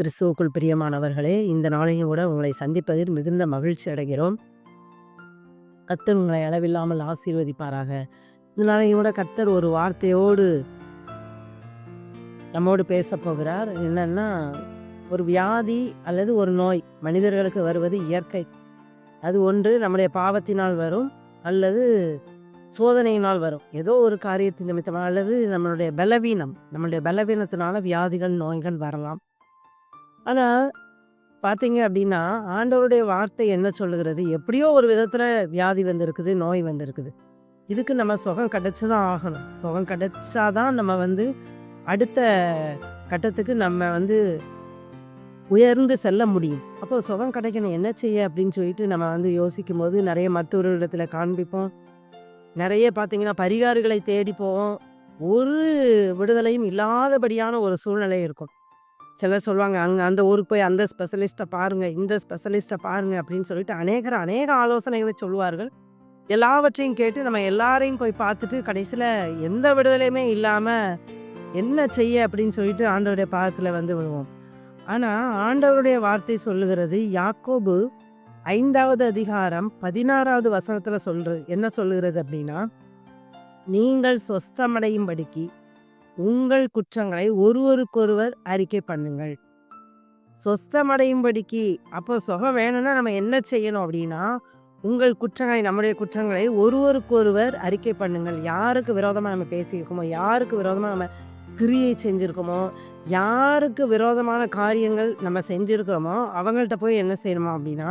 கிறிஸ்துவுக்குள் பிரியமானவர்களே இந்த நாளையும் கூட உங்களை சந்திப்பதில் மிகுந்த மகிழ்ச்சி அடைகிறோம். கர்த்தர் உங்களை அளவில்லாமல் ஆசீர்வதிப்பாராக. இந்த நாளையும் கூட கர்த்தர் ஒரு வார்த்தையோடு நம்மோடு பேச போகிறார். என்னன்னா ஒரு வியாதி அல்லது ஒரு நோய் மனிதர்களுக்கு வருவது இயற்கை. அது ஒன்று நம்முடைய பாவத்தினால் வரும் அல்லது சோதனையினால் வரும். ஏதோ ஒரு காரியத்தின் நிமித்தமாக அல்லது நம்மளுடைய பலவீனம் நம்மளுடைய பலவீனத்தினால வியாதிகள் நோய்கள் வரலாம். ஆனால் பார்த்தீங்க அப்படின்னா ஆண்டவருடைய வார்த்தை என்ன சொல்லுகிறது? எப்படியோ ஒரு விதத்தில் வியாதி வந்திருக்குது நோய் வந்திருக்குது. இதுக்கு நம்ம சுகம் கிடச்சி தான் ஆகணும். சுகம் கிடச்சாதான் நம்ம வந்து அடுத்த கட்டத்துக்கு நம்ம வந்து உயர்ந்து செல்ல முடியும். அப்போ சுகம் கிடைக்கணும் என்ன செய்ய அப்படின்னு சொல்லிட்டு நம்ம வந்து யோசிக்கும் போது நிறைய மருத்துவர்களிடத்தில் காண்பிப்போம். நிறைய பார்த்திங்கன்னா பரிகாரிகளை தேடி போவோம். ஒரு விடுதலையும் இல்லாதபடியான ஒரு சூழ்நிலை இருக்கும். சிலர் சொல்லுவாங்க அங்கே அந்த ஊருக்கு போய் அந்த ஸ்பெஷலிஸ்ட்டை பாருங்கள் இந்த ஸ்பெஷலிஸ்ட்டை பாருங்கள் அப்படின்னு சொல்லிட்டு அநேகர் அநேக ஆலோசனைகளை சொல்லுவார்கள். எல்லாவற்றையும் கேட்டு நம்ம எல்லாரையும் போய் பார்த்துட்டு கடைசியில் எந்த விடுதலையுமே இல்லாமல் என்ன செய்ய? அப்படின்னு சொல்லிட்டு ஆண்டவருடைய பாதத்தில் வந்து விடுவோம் ஆனால் ஆண்டவருடைய வார்த்தை சொல்லுகிறது யாக்கோபு ஐந்தாவது அதிகாரம் பதினாறாவது வசனத்தில் சொல்கிறது என்ன சொல்லுகிறது அப்படின்னா நீங்கள் சொஸ்தமடையும்படிக்கு உங்கள் குற்றங்களை ஒருவருக்கொருவர் அறிக்கை பண்ணுங்கள். சொஸ்தமடையும்படிக்கு அப்போ சுகம் வேணும்னா நம்ம என்ன செய்யணும் அப்படின்னா உங்கள் குற்றங்களை நம்முடைய குற்றங்களை ஒருவருக்கொருவர் அறிக்கை பண்ணுங்கள். யாருக்கு விரோதமாக நம்ம பேசியிருக்கோமோ யாருக்கு விரோதமாக நம்ம கிரியை செஞ்சுருக்கோமோ யாருக்கு விரோதமான காரியங்கள் நம்ம செஞ்சுருக்கிறோமோ அவங்கள்ட்ட போய் என்ன செய்யணுமா அப்படின்னா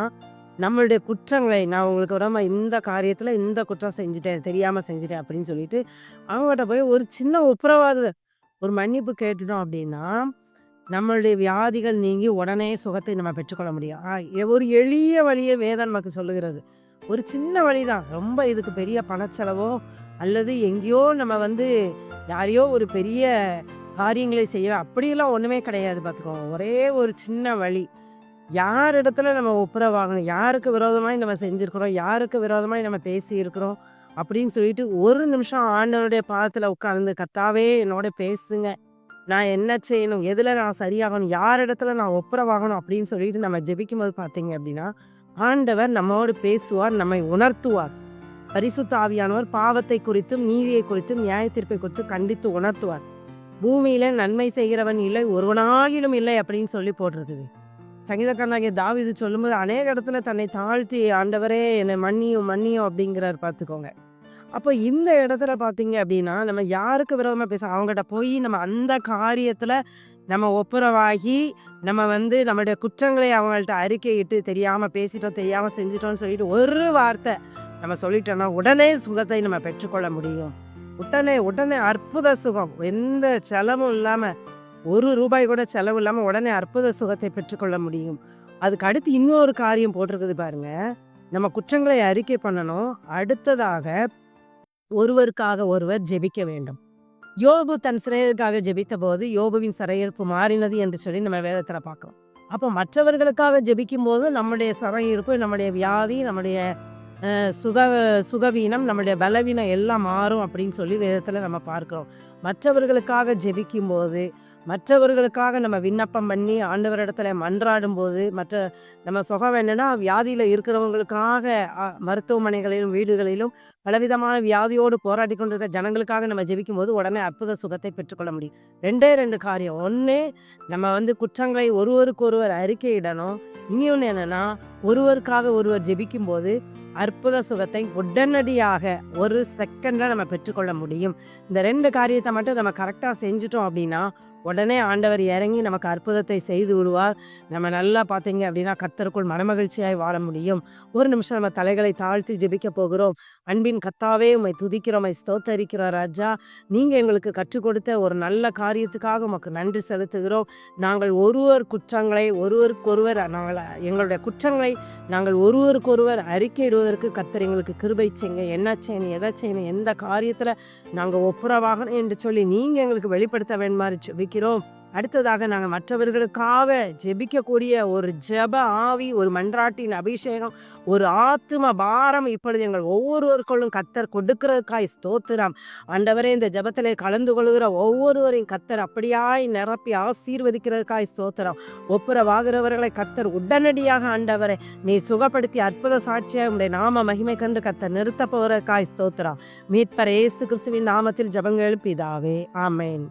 நம்மளுடைய குற்றங்களை நான் உங்களுக்கு விடாம இந்த காரியத்தில் இந்த குற்றம் செஞ்சுட்டேன் தெரியாமல் செஞ்சுட்டேன் அப்படின்னு சொல்லிட்டு அவங்ககிட்ட போய் ஒரு சின்ன உப்புரவாத ஒரு மன்னிப்பு கேட்டுட்டோம் அப்படின்னா நம்மளுடைய வியாதிகள் நீங்கி உடனே சுகத்தை நம்ம பெற்றுக்கொள்ள முடியும். ஆ, எ- ஒரு எளிய வழியை வேதம் நமக்கு சொல்லுகிறது. ஒரு சின்ன வழி தான் ரொம்ப இதுக்கு பெரிய பணச்செலவோ அல்லது எங்கேயோ நம்ம வந்து யாரையோ ஒரு பெரிய காரியங்களை செய்ய அப்படியெல்லாம் ஒன்றுமே கிடையாது பார்த்துக்கோங்க ஒரே ஒரு சின்ன வழி. யார் இடத்துல நம்ம ஒப்புரவாகணும் யாருக்கு விரோதமாய் நம்ம செஞ்சுருக்கிறோம்? யாருக்கு விரோதமாய் நம்ம பேசியிருக்கிறோம்? அப்படின்னு சொல்லிட்டு ஒரு நிமிஷம் ஆண்டவருடைய பாதத்தில் உட்காந்து கத்தாவே என்னோட பேசுங்க. நான் என்ன செய்யணும்? எதில் நான் சரியாகணும்? யார் இடத்துல நான் ஒப்புரவாகணும் அப்படின்னு சொல்லிட்டு நம்ம ஜெபிக்கும் போது பார்த்தீங்க அப்படின்னா ஆண்டவர் நம்மோடு பேசுவார் நம்மை உணர்த்துவார். பரிசுத்த ஆவியானவர் பாவத்தை குறித்தும் நீதியை குறித்தும் நியாய தீர்ப்பை குறித்து கண்டித்து உணர்த்துவார். பூமியில நன்மை செய்கிறவன் இல்லை ஒருவனாகிலும் இல்லை அப்படின்னு சொல்லி போட்டிருக்குது. சங்கீதக்காரனாகிய இது சொல்லும்போது அநேக இடத்துல தன்னை தாழ்த்தி ஆண்டவரே என்னை மன்னியும் மன்னியும் அப்படிங்கிறார் பார்த்துக்கோங்க. அப்போ இந்த இடத்துல பார்த்தீங்க அப்படின்னா நம்ம யாருக்கு விரோதமாக பேச அவங்ககிட்ட போய் நம்ம அந்த காரியத்தில் நம்ம ஒப்புரவாகி நம்ம வந்து நம்மளுடைய குற்றங்களை அவங்கள்ட்ட அறிக்கையிட்டு தெரியாமல் பேசிட்டோம் தெரியாமல் செஞ்சிட்டோம்னு சொல்லிட்டு ஒரு வார்த்தை நம்ம சொல்லிட்டோம்னா உடனே சுகத்தை நம்ம பெற்றுக்கொள்ள முடியும். உடனே உடனே அற்புத சுகம். எந்த செலவும் இல்லாமல் ஒரு ரூபாய் கூட செலவு இல்லாமல் உடனே அற்புத சுகத்தை பெற்றுக்கொள்ள முடியும். அதுக்கு அடுத்து இன்னொரு காரியம் போட்டிருக்குது பாருங்க. நம்ம குற்றங்களை அறிக்கை பண்ணணும். அடுத்ததாக ஒருவருக்காக ஒருவர் ஜெபிக்க வேண்டும். யோபு தன் சிறையருக்காக ஜெபித்த போது யோபுவின் சிறையிருப்பு மாறினது என்று சொல்லி நம்ம வேதத்தில் பார்க்குறோம். அப்போ மற்றவர்களுக்காக ஜெபிக்கும் போது நம்முடைய சிறையிருப்பு நம்முடைய வியாதி நம்முடைய சுக சுகவீனம் நம்முடைய பலவீனம் எல்லாம் மாறும் அப்படின்னு சொல்லி வேதத்தில் நம்ம பார்க்குறோம். மற்றவர்களுக்காக ஜெபிக்கும் போது மற்றவர்களுக்காக நம்ம விண்ணப்பம் பண்ணி ஆண்டவரிடத்துல மன்றாடும் போது மற்ற நம்ம சுகம் என்னன்னா வியாதியில் இருக்கிறவங்களுக்காக மருத்துவமனைகளிலும் வீடுகளிலும் பலவிதமான வியாதியோடு போராடி கொண்டிருக்கிற ஜனங்களுக்காக நம்ம ஜெபிக்கும் போது உடனே அற்புத சுகத்தை பெற்றுக்கொள்ள முடியும். ரெண்டே ரெண்டு காரியம். ஒன்று நம்ம வந்து குற்றங்களை ஒருவருக்கொருவர் அறிக்கையிடணும். இன்னொன்று என்னன்னா ஒருவருக்காக ஒருவர் ஜெபிக்கும் போது அற்புத சுகத்தை உடனடியாக ஒரு செகண்டில் நம்ம பெற்றுக்கொள்ள முடியும். இந்த ரெண்டு காரியத்தை மட்டும் நம்ம கரெக்டாக செஞ்சுட்டோம் அப்படின்னா உடனே ஆண்டவர் இறங்கி நமக்கு அற்புதத்தை செய்து விடுவார். நம்ம நல்லா பார்த்தீங்க அப்படின்னா கர்த்தருக்குள் மனமகிழ்ச்சியாய் வாழ முடியும். ஒரு நிமிஷம் நம்ம தலைகளை தாழ்த்தி ஜெபிக்க போகிறோம். அன்பின் கத்தாவே உம்மை துதிக்கிறோம் ஸ்தோத்தரிக்கிறோம் ராஜா. நீங்கள் எங்களுக்கு கற்றுக் கொடுத்த ஒரு நல்ல காரியத்துக்காக உமக்கு நன்றி செலுத்துகிறோம். நாங்கள் ஒருவர் குற்றங்களை ஒருவருக்கொருவர் நாங்கள் எங்களுடைய குற்றங்களை நாங்கள் ஒருவருக்கொருவர் அறிக்கையிடுவதற்கு கத்தர் எங்களுக்கு கிருபை செய்யுங்க. என்ன செய்யணும் எதை செய்யணும் எந்த காரியத்தில் நாங்கள் ஒப்புரவாகணும் என்று சொல்லி நீங்கள் எங்களுக்கு வெளிப்படுத்த வேண்டுமாறு ஜெபிக்கிறோம் அடுத்ததாக நாங்கள் மற்றவர்களுக்காக ஜெபிக்கக்கூடிய ஒரு ஜெப ஆவி ஒரு மன்றாட்டின் அபிஷேகம் ஒரு ஆத்தும பாரம் இப்பொழுது எங்கள் ஒவ்வொருவருக்குள்ளும் கத்தர் கொடுக்கிறதுக்காய் ஸ்தோத்திரம். ஆண்டவரே இந்த ஜபத்திலே கலந்து கொள்கிற ஒவ்வொருவரையும் கத்தர் அப்படியாய் நிரப்பி ஆசீர்வதிக்கிறதுக்காய் ஸ்தோத்திரம். ஒப்புரவாகிறவர்களை கத்தர் உடனடியாக ஆண்டவரை நீ சுகப்படுத்தி அற்புத சாட்சியாக உடைய நாம மகிமை கண்டு கத்தர் நிறுத்த போகிறதுக்காய் ஸ்தோத்திரம். மீட்பர் ஏசு கிறிஸ்துவின் நாமத்தில் ஜபங்கள் பிதாவே ஆமேன்.